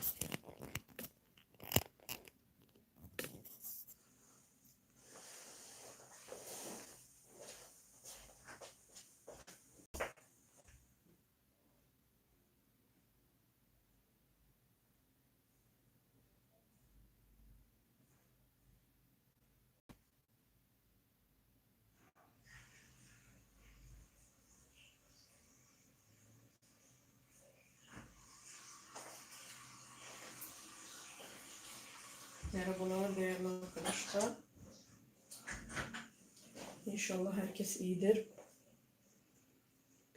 Let's. İnşallah herkes iyidir.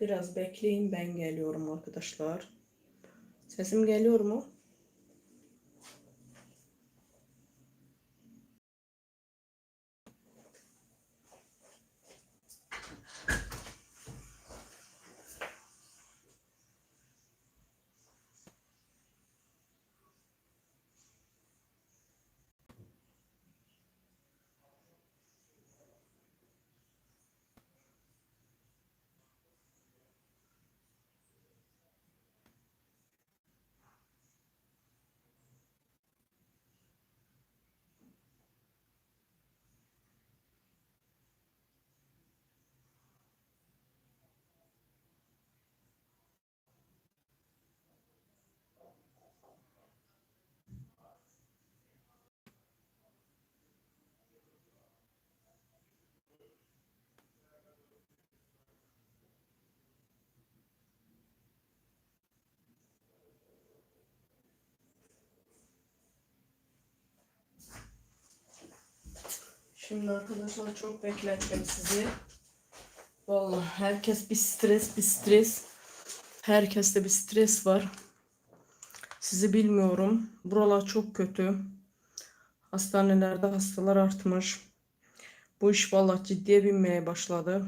Biraz bekleyin ben geliyorum arkadaşlar. Sesim geliyor mu? Şimdi arkadaşlar çok beklettim sizi. Vallahi herkes bir stres, bir stres. Herkeste bir stres var. Sizi bilmiyorum. Buralar çok kötü. Hastanelerde hastalar artmış. Bu iş vallahi ciddiye binmeye başladı.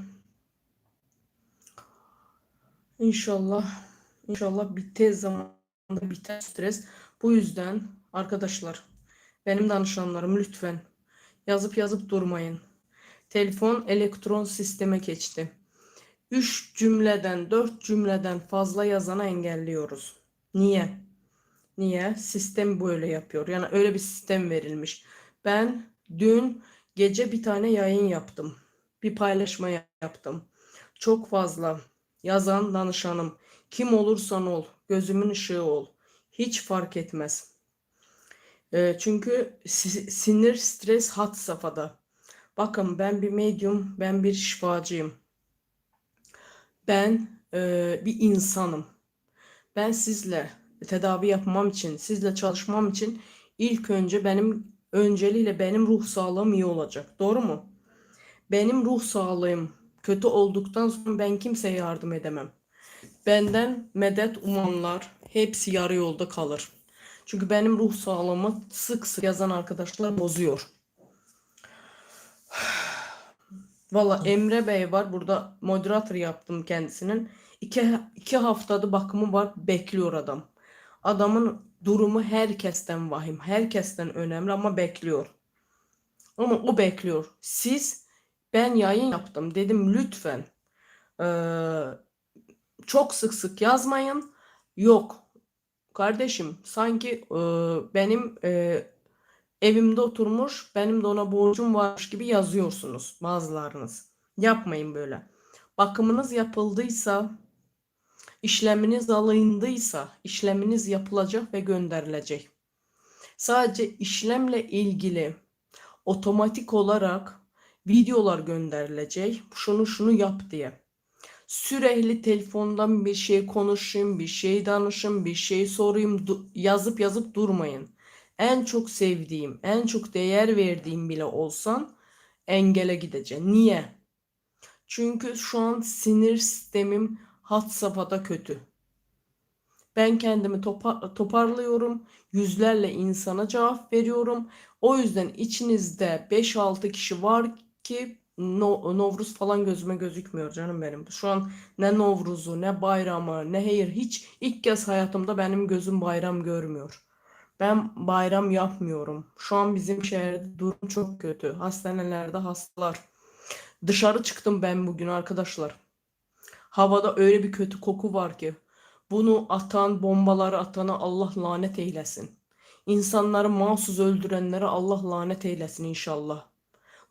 İnşallah, inşallah bir tez zamanda biter stres. Bu yüzden arkadaşlar, benim danışanlarım lütfen yazıp yazıp durmayın. Telefon elektron sisteme geçti. 3 cümleden 4 cümleden fazla yazana engelliyoruz. Niye? Niye? Sistem böyle yapıyor. Yani öyle bir sistem verilmiş. Ben dün gece bir tane yayın yaptım. Bir paylaşma yaptım. Çok fazla yazan danışanım. Kim olursan ol, gözümün ışığı ol. Hiç fark etmez. E, çünkü si- sinir, stres had safhada. Bakın ben bir medyum, ben bir şifacıyım. Ben e, bir insanım. Ben sizle tedavi yapmam için, sizle çalışmam için ilk önce benim önceliğiyle benim ruh sağlığım iyi olacak. Doğru mu? Benim ruh sağlığım kötü olduktan sonra ben kimseye yardım edemem. Benden medet umanlar hepsi yarı yolda kalır. Çünkü benim ruh sağlığımı sık sık yazan arkadaşlar bozuyor. Valla Emre Bey var. Burada moderator yaptım kendisinin. İki, iki haftada bakımı var. Bekliyor adam. Adamın durumu herkesten vahim. Herkesten önemli ama bekliyor. Ama o bekliyor. Siz ben yayın yaptım. Dedim lütfen eee, çok sık sık yazmayın. Yok. Kardeşim sanki e, benim e, evimde oturmuş benim de ona borcum varmış gibi yazıyorsunuz bazılarınız. Yapmayın böyle. Bakımınız yapıldıysa, işleminiz alındıysa işleminiz yapılacak ve gönderilecek. Sadece işlemle ilgili otomatik olarak videolar gönderilecek. Şunu şunu yap diye. Sürekli telefondan bir şey konuşayım, bir şey danışayım, bir şey sorayım, yazıp yazıp durmayın. En çok sevdiğim, en çok değer verdiğim bile olsan engele gideceksin. Niye? Çünkü şu an sinir sistemim had safhada kötü. Ben kendimi topa- toparlıyorum. Yüzlerle insana cevap veriyorum. O yüzden içinizde 5-6 kişi var ki no, Novruz falan gözüme gözükmüyor canım benim. Şu an ne Novruz'u, ne bayramı, ne hayır hiç ilk kez hayatımda benim gözüm bayram görmüyor. Ben bayram yapmıyorum. Şu an bizim şehirde durum çok kötü. Hastanelerde hastalar. Dışarı çıktım ben bugün arkadaşlar. Havada öyle bir kötü koku var ki. Bunu atan, bombaları atana Allah lanet eylesin. İnsanları mahsus öldürenlere Allah lanet eylesin inşallah.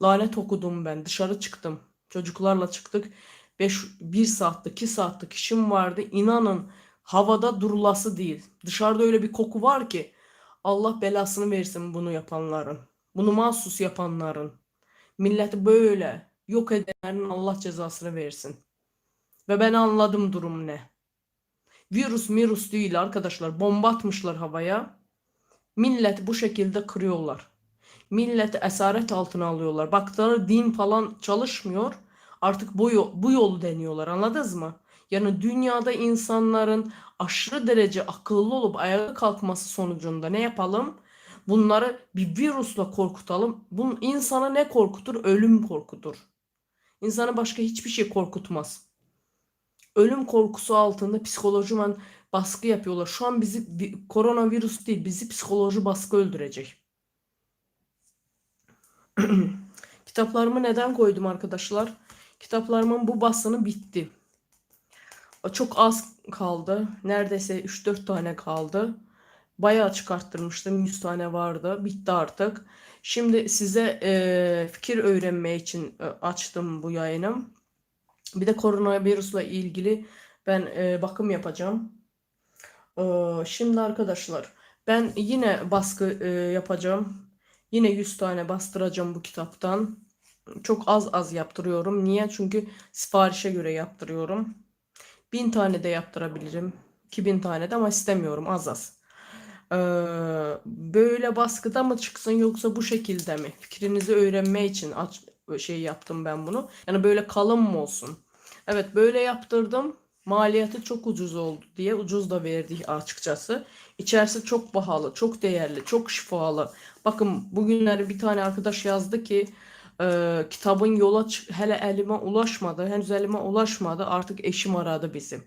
Lanet okudum ben. Dışarı çıktım. Çocuklarla çıktık. 5 1 saatlik, 2 saatlik işim vardı. İnanın havada durulası değil. Dışarıda öyle bir koku var ki Allah belasını versin bunu yapanların. Bunu mahsus yapanların. Milleti böyle yok edenlerin Allah cezasını versin. Ve ben anladım durum ne. Virüs mirus değil arkadaşlar. Bomba atmışlar havaya. Milleti bu şekilde kırıyorlar. Milleti esaret altına alıyorlar. Baktılar din falan çalışmıyor. Artık bu, bu yolu deniyorlar. Anladınız mı? Yani dünyada insanların aşırı derece akıllı olup ayağa kalkması sonucunda ne yapalım? Bunları bir virüsle korkutalım. Bunun insana ne korkutur? Ölüm korkutur. İnsanı başka hiçbir şey korkutmaz. Ölüm korkusu altında psikolojimen baskı yapıyorlar. Şu an bizi koronavirüs değil, bizi psikoloji baskı öldürecek. Kitaplarımı neden koydum arkadaşlar? Kitaplarımın bu basını bitti. Çok az kaldı. Neredeyse 3-4 tane kaldı. Bayağı çıkarttırmıştım. 100 tane vardı. Bitti artık. Şimdi size e, fikir öğrenme için e, açtım bu yayını. Bir de koronavirüsle ilgili ben e, bakım yapacağım. E, şimdi arkadaşlar ben yine baskı e, yapacağım. Yine 100 tane bastıracağım bu kitaptan. Çok az az yaptırıyorum. Niye? Çünkü siparişe göre yaptırıyorum. 1000 tane de yaptırabilirim. 2000 tane de ama istemiyorum az az. Ee, böyle baskıda mı çıksın yoksa bu şekilde mi? Fikrinizi öğrenme için aç, şey yaptım ben bunu. Yani böyle kalın mı olsun? Evet böyle yaptırdım. Maliyeti çok ucuz oldu diye ucuz da verdik açıkçası. İçerisi çok pahalı, çok değerli, çok şifalı. Bakın bugünleri bir tane arkadaş yazdı ki e, kitabın yola hele elime ulaşmadı. Henüz elime ulaşmadı. Artık eşim aradı bizi.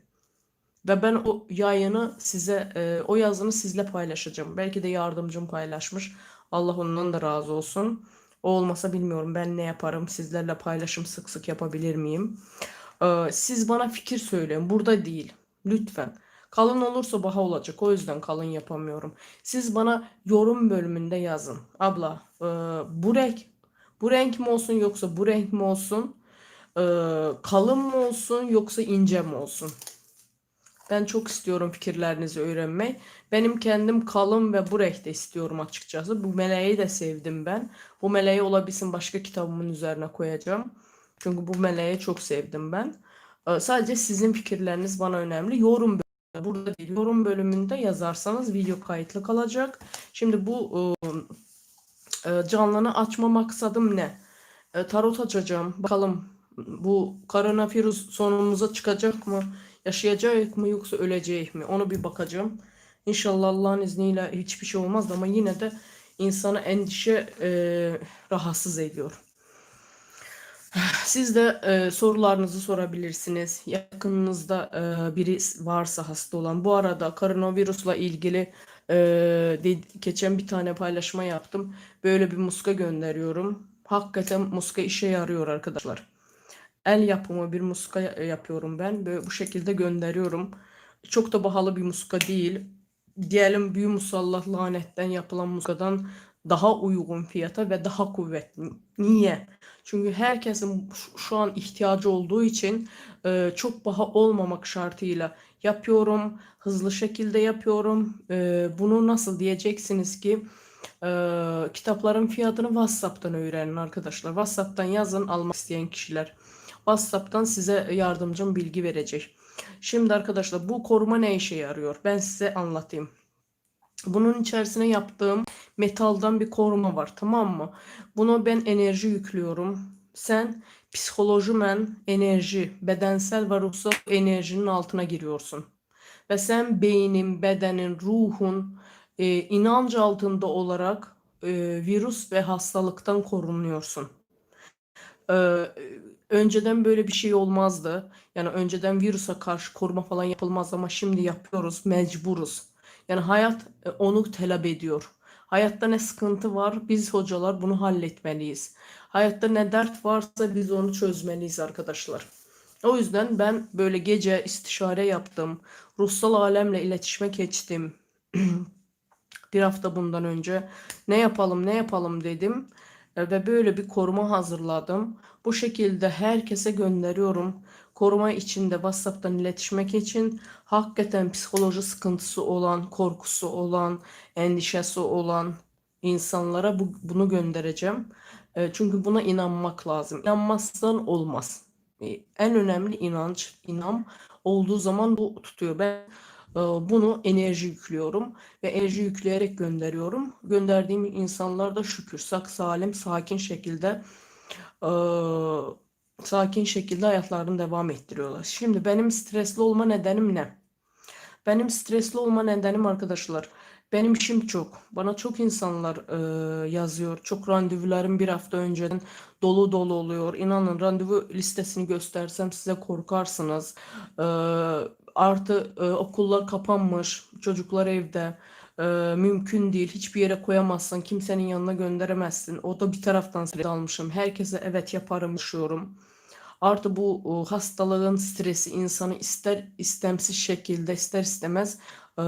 Ve ben o yayını size, e, o yazını sizle paylaşacağım. Belki de yardımcım paylaşmış. Allah ondan da razı olsun. O olmasa bilmiyorum ben ne yaparım. Sizlerle paylaşım sık sık yapabilir miyim? Ee, siz bana fikir söyleyin. Burada değil. Lütfen. Kalın olursa baha olacak. O yüzden kalın yapamıyorum. Siz bana yorum bölümünde yazın. Abla, e, bu renk bu renk mi olsun yoksa bu renk mi olsun? Ee, kalın mı olsun yoksa ince mi olsun? Ben çok istiyorum fikirlerinizi öğrenmeyi. Benim kendim kalın ve bu renkte istiyorum açıkçası. Bu meleği de sevdim ben. Bu meleği olabilsin başka kitabımın üzerine koyacağım. Çünkü bu meleği çok sevdim ben. Ee, sadece sizin fikirleriniz bana önemli. Yorum burada değil, yorum bölümünde yazarsanız video kayıtlı kalacak. Şimdi bu e, canlını açma maksadım ne? E, tarot açacağım. Bakalım bu koronavirüs sonumuza çıkacak mı? Yaşayacak mı yoksa ölecek mi? Onu bir bakacağım. İnşallah Allah'ın izniyle hiçbir şey olmaz ama yine de insanı endişe e, rahatsız ediyor. Siz de e, sorularınızı sorabilirsiniz. Yakınınızda e, biri varsa hasta olan. Bu arada koronavirüsle ilgili e, geçen bir tane paylaşma yaptım. Böyle bir muska gönderiyorum. Hakikaten muska işe yarıyor arkadaşlar. El yapımı bir muska ya- yapıyorum ben. Böyle bu şekilde gönderiyorum. Çok da pahalı bir muska değil. Diyelim büyü musallat lanetten yapılan muskadan daha uygun fiyata ve daha kuvvetli. Niye? Çünkü herkesin şu- an ihtiyacı olduğu için e, çok paha olmamak şartıyla yapıyorum. Hızlı şekilde yapıyorum. E, bunu nasıl diyeceksiniz ki e, kitapların fiyatını WhatsApp'tan öğrenin arkadaşlar. WhatsApp'tan yazın almak isteyen kişiler. WhatsApp'tan size yardımcım bilgi verecek. Şimdi arkadaşlar bu koruma ne işe yarıyor? Ben size anlatayım. Bunun içerisine yaptığım metaldan bir koruma var tamam mı? Buna ben enerji yüklüyorum. Sen psikolojimen enerji, bedensel ve ruhsal enerjinin altına giriyorsun. Ve sen beynin, bedenin, ruhun e, inanç altında olarak e, virüs ve hastalıktan korunuyorsun. Ee, önceden böyle bir şey olmazdı. Yani önceden virüse karşı koruma falan yapılmaz ama şimdi yapıyoruz, mecburuz. Yani hayat e, onu talep ediyor. Hayatta ne sıkıntı var, biz hocalar bunu halletmeliyiz. Hayatta ne dert varsa biz onu çözmeliyiz arkadaşlar. O yüzden ben böyle gece istişare yaptım. ruhsal alemle iletişime geçtim. bir hafta bundan önce ne yapalım ne yapalım dedim ve böyle bir koruma hazırladım. Bu şekilde herkese gönderiyorum. Koruma içinde WhatsApp'tan iletişime geçin. Hakikaten psikoloji sıkıntısı olan, korkusu olan, endişesi olan insanlara bu, bunu göndereceğim. E, çünkü buna inanmak lazım. İnanmazsan olmaz. E, en önemli inanç, inan olduğu zaman bu tutuyor. Ben e, bunu enerji yüklüyorum ve enerji yükleyerek gönderiyorum. Gönderdiğim insanlar da şükür sak salim, sakin şekilde e, sakin şekilde hayatlarını devam ettiriyorlar. Şimdi benim stresli olma nedenim ne? Benim stresli olma nedenim arkadaşlar. Benim işim çok. Bana çok insanlar e, yazıyor. Çok randevularım bir hafta önceden dolu dolu oluyor. İnanın randevu listesini göstersem size korkarsınız. E, artı e, okullar kapanmış. Çocuklar evde. E, mümkün değil. Hiçbir yere koyamazsın. Kimsenin yanına gönderemezsin. O da bir taraftan stres almışım. Herkese evet yaparım yaşıyorum. Artı bu e, hastalığın stresi insanı ister istemsiz şekilde ister istemez e,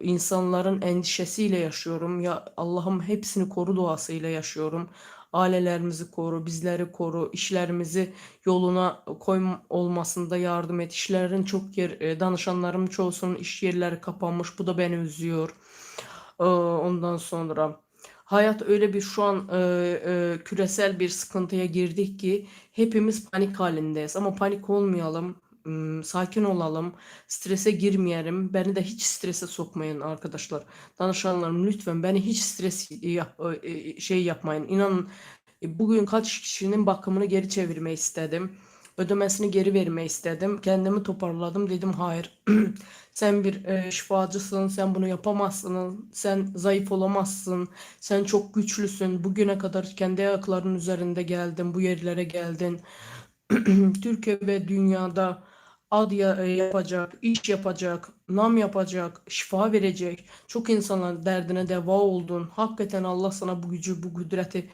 insanların endişesiyle yaşıyorum. Ya Allah'ım hepsini koru duasıyla yaşıyorum. Ailelerimizi koru, bizleri koru, işlerimizi yoluna koyma olmasında yardım et. İşlerin çok yer, e, danışanlarım çoğusunun iş yerleri kapanmış. Bu da beni üzüyor. E, ondan sonra hayat öyle bir şu an e, e, küresel bir sıkıntıya girdik ki hepimiz panik halindeyiz. Ama panik olmayalım. Sakin olalım, strese girmeyelim. Beni de hiç strese sokmayın arkadaşlar. Danışanlarım lütfen beni hiç stres yap, şey yapmayın. İnanın e, bugün kaç kişinin bakımını geri çevirmeyi istedim. Ödemesini geri vermeyi istedim. Kendimi toparladım. Dedim hayır. Sen bir e, şifacısın. Sen bunu yapamazsın. Sen zayıf olamazsın. Sen çok güçlüsün. Bugüne kadar kendi ayaklarının üzerinde geldin. Bu yerlere geldin. Türkiye ve dünyada ad e, yapacak, iş yapacak, nam yapacak, şifa verecek. Çok insanların derdine deva oldun. Hakikaten Allah sana bu gücü, bu kudreti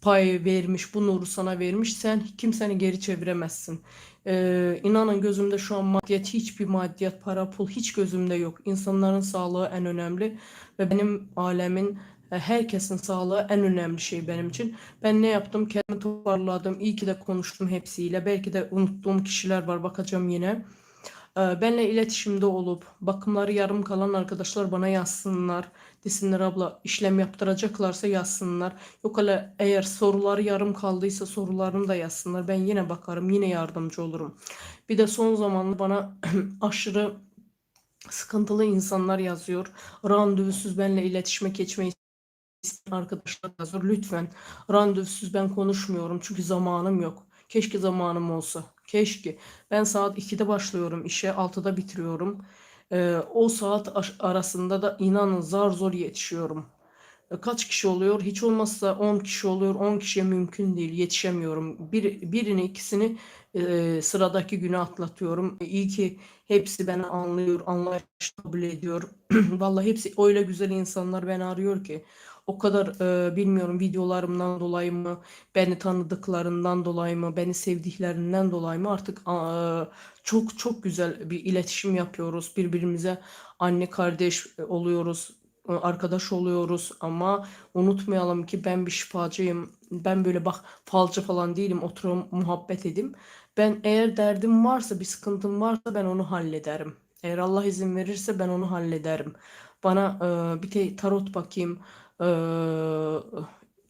pay vermiş, bu nuru sana vermiş. Sen kimseni geri çeviremezsin. Ee, inanın gözümde şu an maddiyat, hiçbir maddiyat, para, pul hiç gözümde yok. İnsanların sağlığı en önemli ve benim alemin herkesin sağlığı en önemli şey benim için. Ben ne yaptım? Kendimi toparladım. İyi ki de konuştum hepsiyle. Belki de unuttuğum kişiler var. Bakacağım yine. Ee, Benle iletişimde olup bakımları yarım kalan arkadaşlar bana yazsınlar. Desinler abla işlem yaptıracaklarsa yazsınlar. Yok hele eğer soruları yarım kaldıysa sorularını da yazsınlar. Ben yine bakarım, yine yardımcı olurum. Bir de son zamanlarda bana aşırı sıkıntılı insanlar yazıyor. Randevusuz benle iletişime geçmeyi arkadaşlar yazıyor. Lütfen randevusuz ben konuşmuyorum çünkü zamanım yok. Keşke zamanım olsa. Keşke. Ben saat 2'de başlıyorum işe, 6'da bitiriyorum. Ee, o saat arasında da inanın zar zor yetişiyorum. E, Kaç kişi oluyor? Hiç olmazsa 10 kişi oluyor. 10 kişiye mümkün değil. Yetişemiyorum. Bir, birini ikisini e, sıradaki güne atlatıyorum. E, İyi ki hepsi beni anlıyor, anlayış kabul ediyor. Vallahi hepsi öyle güzel insanlar beni arıyor ki. O kadar e, bilmiyorum videolarımdan dolayı mı, beni tanıdıklarından dolayı mı, beni sevdiklerinden dolayı mı artık a, çok çok güzel bir iletişim yapıyoruz. Birbirimize anne kardeş oluyoruz e, arkadaş oluyoruz ama unutmayalım ki ben bir şifacıyım. Ben böyle bak falcı falan değilim. Oturup muhabbet edeyim. Ben eğer derdim varsa, bir sıkıntım varsa ben onu hallederim. Eğer Allah izin verirse ben onu hallederim. Bana e, bir te tarot bakayım. E,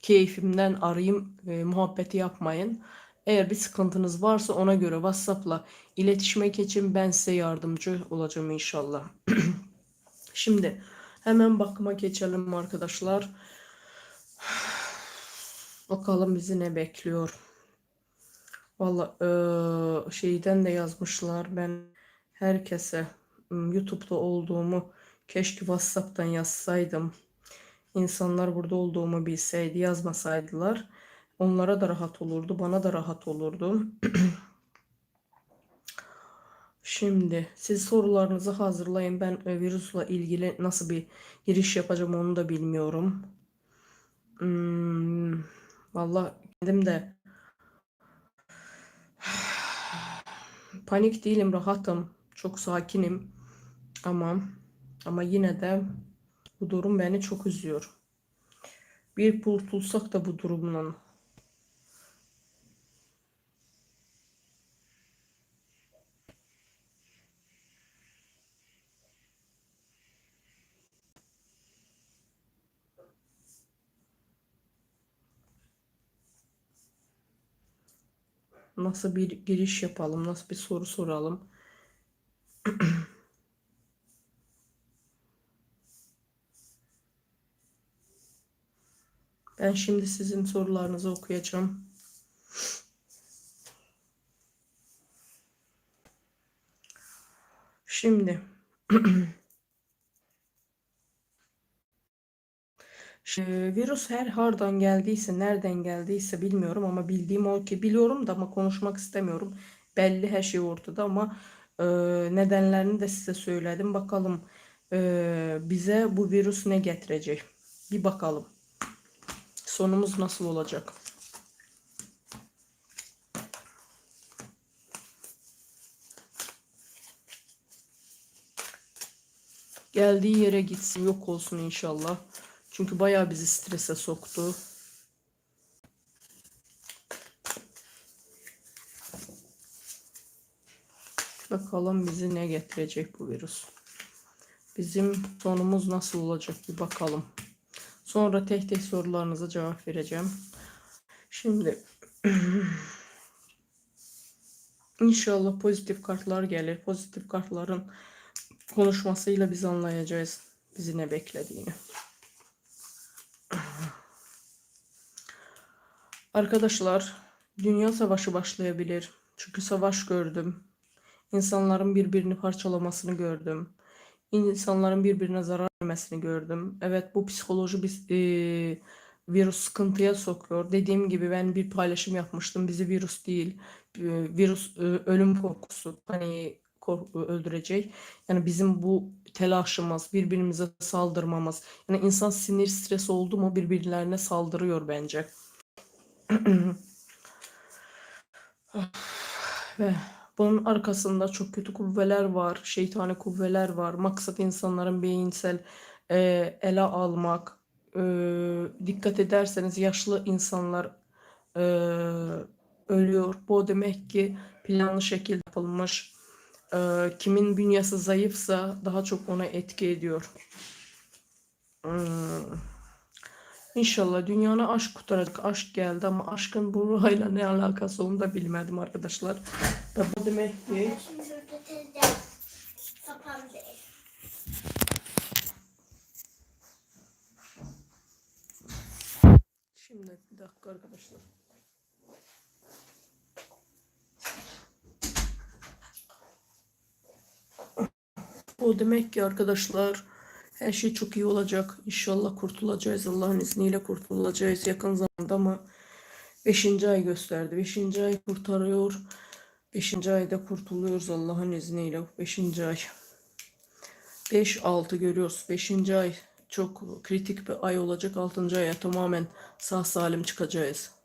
keyfimden arayayım. e, muhabbeti yapmayın. Eğer bir sıkıntınız varsa ona göre WhatsApp'la iletişime geçin. Ben size yardımcı olacağım inşallah. Şimdi hemen bakıma geçelim arkadaşlar. Bakalım bizi ne bekliyor. Valla eee, şeyden de yazmışlar. Ben herkese YouTube'da olduğumu keşke WhatsApp'tan yazsaydım. İnsanlar burada olduğumu bilseydi, yazmasaydılar. Onlara da rahat olurdu, bana da rahat olurdu. Şimdi siz sorularınızı hazırlayın. Ben e, virüsle ilgili nasıl bir giriş yapacağım onu da bilmiyorum. Hmm, valla kendim de panik değilim, rahatım. Çok sakinim. Ama ama yine de bu durum beni çok üzüyor. Bir kurtulsak da bu durumdan. Nasıl bir giriş yapalım, nasıl bir soru soralım. Ben şimdi sizin sorularınızı okuyacağım. Şimdi Şimdi virüs her hardan geldiyse, nereden geldiyse bilmiyorum ama bildiğim o ki biliyorum da ama konuşmak istemiyorum. Belli her şey ortada ama e, nedenlerini de size söyledim. Bakalım e, bize bu virüs ne getirecek? Bir bakalım. Sonumuz nasıl olacak? Geldiği yere gitsin, yok olsun inşallah. Çünkü bayağı bizi strese soktu. Bakalım bizi ne getirecek bu virüs. Bizim sonumuz nasıl olacak bir bakalım. Sonra tek tek sorularınıza cevap vereceğim. Şimdi inşallah pozitif kartlar gelir. Pozitif kartların konuşmasıyla biz anlayacağız bizi ne beklediğini. Arkadaşlar, dünya savaşı başlayabilir. Çünkü savaş gördüm. İnsanların birbirini parçalamasını gördüm. İnsanların birbirine zarar vermesini gördüm. Evet bu psikoloji bir e, virüs sıkıntıya sokuyor. Dediğim gibi ben bir paylaşım yapmıştım. Bizi virüs değil, e, virüs e, ölüm korkusu hani kork öldürecek. Yani bizim bu telaşımız, birbirimize saldırmamız. Yani insan sinir, stres oldu mu birbirlerine saldırıyor bence. Ve bunun arkasında çok kötü kuvveler var, şeytani kuvveler var. Maksat insanların beyinsel e, ele almak. E, dikkat ederseniz yaşlı insanlar e, ölüyor. Bu demek ki planlı şekilde yapılmış. E, kimin bünyesi zayıfsa daha çok ona etki ediyor. Hmm. İnşallah dünyana aşk kurtaracak. Aşk geldi ama aşkın burayla ne alakası onu da bilmedim arkadaşlar. Ve bu demek ki. Şimdi bir dakika arkadaşlar. O demek ki arkadaşlar her şey çok iyi olacak. İnşallah kurtulacağız. Allah'ın izniyle kurtulacağız yakın zamanda ama 5. ay gösterdi. 5. ay kurtarıyor. 5. ayda kurtuluyoruz Allah'ın izniyle. 5. ay. 5-6 görüyoruz. 5. ay çok kritik bir ay olacak. 6. aya tamamen sağ salim çıkacağız.